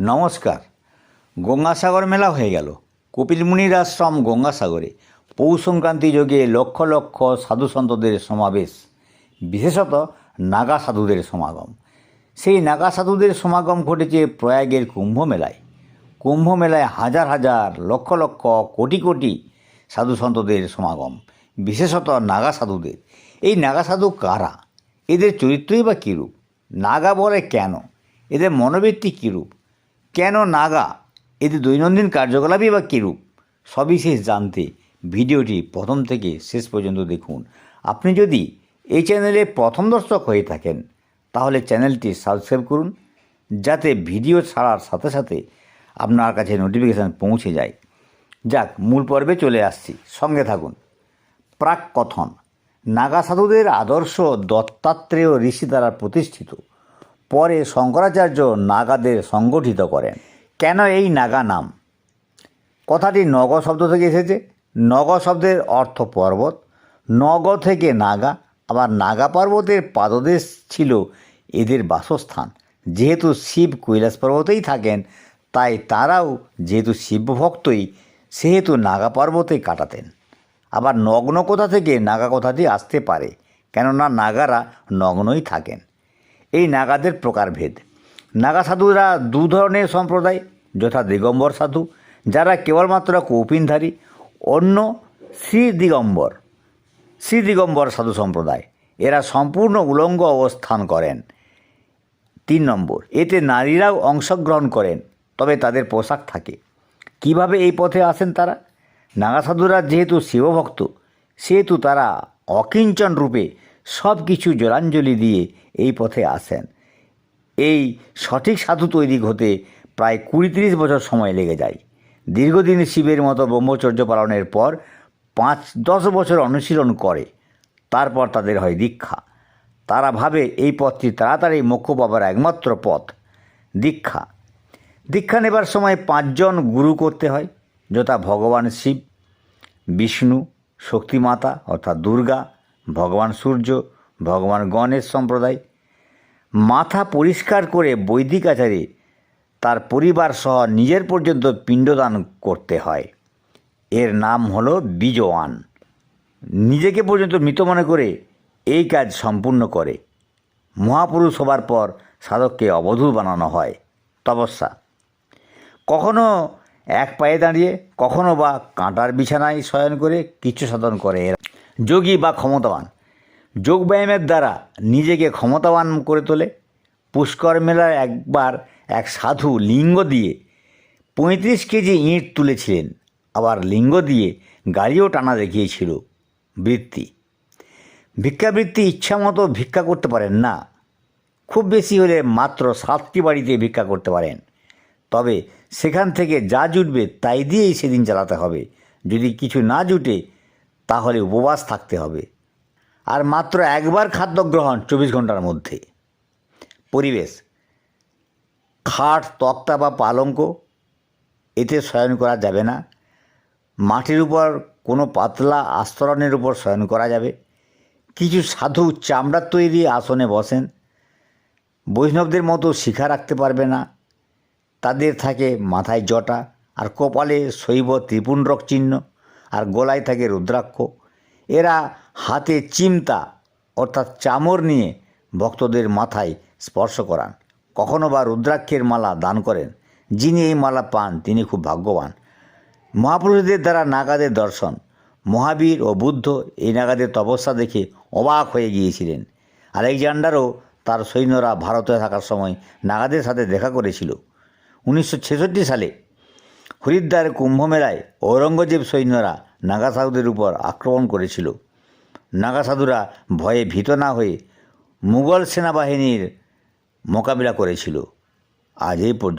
নমস্কার। গঙ্গাসাগর মেলা হয়ে গেল। কপিল মুনির আশ্রম গঙ্গাসাগরে। পৌষ সংক্রান্তি যোগে লক্ষ লক্ষ সাধু সন্তদের সমাবেশ, বিশেষত নাগা সাধুদের সমাগম। সেই নাগা সাধুদের সমাগম ঘটেছে প্রয়াগের কুম্ভ মেলায় কুম্ভ মেলায় হাজার হাজার, লক্ষ লক্ষ, কোটি কোটি সাধু সন্তদের সমাগম, বিশেষত নাগা সাধুদের। এই নাগা সাধু কারা? এদের চরিত্রই বা কীরূপ? নাগা বলে কেন? এদের মনোবৃত্তি কীরূপ? কেন নাগা? এদের দৈনন্দিন কার্যকলাপই বা কীরূপ? সবিশেষ জানতে ভিডিওটি প্রথম থেকে শেষ পর্যন্ত দেখুন। আপনি যদি এই চ্যানেলে প্রথম দর্শক হয়ে থাকেন, তাহলে চ্যানেলটি সাবস্ক্রাইব করুন, যাতে ভিডিও ছাড়ার সাথে সাথে আপনার কাছে নোটিফিকেশান পৌঁছে যায়। যাক, মূল পর্বে চলে আসছি। সঙ্গে থাকুন। প্রাক কথন নাগা সাধুদের আদর্শ দত্তাত্রেয় ঋষি দ্বারা প্রতিষ্ঠিত। পরে শঙ্করাচার্য নাগাদের সংগঠিত করেন। কেন এই নাগা নাম? কথাটি নগ শব্দ থেকে এসেছে। নগ শব্দের অর্থ পর্বত, নগ থেকে নাগা, আবার নাগা পর্বতের পাদদেশ ছিল এদের বাসস্থান। যেহেতু শিব কৈলাস পর্বতেই থাকেন, তাই তারাও যেহেতু শিবভক্তই সেহেতু নাগা পর্বতে কাটাতেন। আবার নগ্ন কোথা থেকে নাগা কথাটি আসতে পারে? কেননা নাগারা নগ্নই থাকেন। এই নাগাদের প্রকারভেদ। নাগা সাধুরা দু ধরনের সম্প্রদায়, যথা দিগম্বর সাধু, যারা কেবলমাত্র কৌপিনধারী, অন্য শ্রী দিগম্বর শ্রী দিগম্বর সাধু সম্প্রদায়। এরা সম্পূর্ণ উলঙ্গ অবস্থান করেন। তিন নম্বর, এতে নারীরাও অংশগ্রহণ করেন, তবে তাদের পোশাক থাকে। কীভাবে এই পথে আসেন তারা? নাগা সাধুরা যেহেতু শিবভক্ত, সেহেতু তারা অকিঞ্চন রূপে সব কিছু জলাঞ্জলি দিয়ে এই পথে আসেন। এই সঠিক সাধু তৈরি হতে প্রায় কুড়ি তিরিশ বছর সময় লেগে যায়। দীর্ঘদিন শিবের মতো ব্রহ্মচর্য পালনের পর পাঁচ দশ বছর অনুশীলন করে, তারপর তাদের হয় দীক্ষা। তারা ভাবে এই পথটি তাড়াতাড়ি মোক্ষ পাবার একমাত্র পথ, দীক্ষা। দীক্ষা নেবার সময় পাঁচজন গুরু করতে হয়, যথা ভগবান শিব, বিষ্ণু, শক্তিমাতা, অর্থাৎ দুর্গা ভগবান সূর্য, ভগবান গণেশ সম্প্রদায়। মাথা পরিষ্কার করে বৈদিক আচারে তার পরিবার সহ নিজের পর্যন্ত পিণ্ডদান করতে হয়। এর নাম হলো বীজওয়ান। নিজেকে পর্যন্ত মৃত মনে করে এই কাজ সম্পূর্ণ করে। মহাপুরুষ হবার পর সাধককে অবধূত বানানো হয়, তপস্যা। কখনো এক পায়ে দাঁড়িয়ে, কখনো বা কাঁটার বিছানায় শয়ন করে কিছু সাধন করে এরা। যোগী বা ক্ষমতাবান। যোগব্যায়ামের দ্বারা নিজেকে ক্ষমতাবান করে তোলে। পুষ্কর মেলায় একবার এক সাধু লিঙ্গ দিয়ে পঁয়ত্রিশ কেজি ইঁট তুলেছিলেন। আবার লিঙ্গ দিয়ে গাড়িও টানা দেখিয়েছিল বৃত্তি। ভিক্ষাবৃত্তি ইচ্ছা মতো ভিক্ষা করতে পারেন না। খুব বেশি হলে মাত্র সাতটি বাড়িতে ভিক্ষা করতে পারেন। তবে সেখান থেকে যা জুটবে তাই দিয়েই সেদিন চালাতে হবে। যদি কিছু না জুটে তাহলে উপবাস থাকতে হবে। আর মাত্র একবার খাদ্য গ্রহণ চব্বিশ ঘণ্টার মধ্যে। পরিবেশ, খাট, তক্তা বা পালঙ্ক, এতে শয়ন করা যাবে না। মাটির উপর কোনো পাতলা আস্তরণের উপর শয়ন করা যাবে। কিছু সাধু চামড়ার তৈরি আসনে বসেন। বৈষ্ণবদের মতো শিখা রাখতে পারবে না। তাদের থাকে মাথায় জটা আর কপালে শৈব ত্রিপুণ্ডক চিহ্ন। আর গলায় থাকে রুদ্রাক্ষ। এরা হাতে চিমতা অর্থাৎ চামর নিয়ে ভক্তদের মাথায় স্পর্শ করান। কখনো বা রুদ্রাক্ষের মালা দান করেন। যিনি এই মালা পান, তিনি খুব ভাগ্যবান। মহাপুরুষদের দ্বারা নাগাদের দর্শন। মহাবীর ও বুদ্ধ এই নাগাদের তপস্যা দেখে অবাক হয়ে গিয়েছিলেন। আলেকজান্ডারও তার সৈন্যরা ভারতে থাকার সময় নাগাদের সাথে দেখা করেছিল। উনিশশো ছেষট্টি সালে হরিদ্বার কুম্ভমেলায় ঔরঙ্গজেব সৈন্যরা নাগা সাধুদের উপর আক্রমণ করেছিল। নাগাসাধুরা ভয়ে ভীত না হয়ে মুঘল সেনাবাহিনীর মোকাবিলা করেছিল। আজ এই পর্যন্ত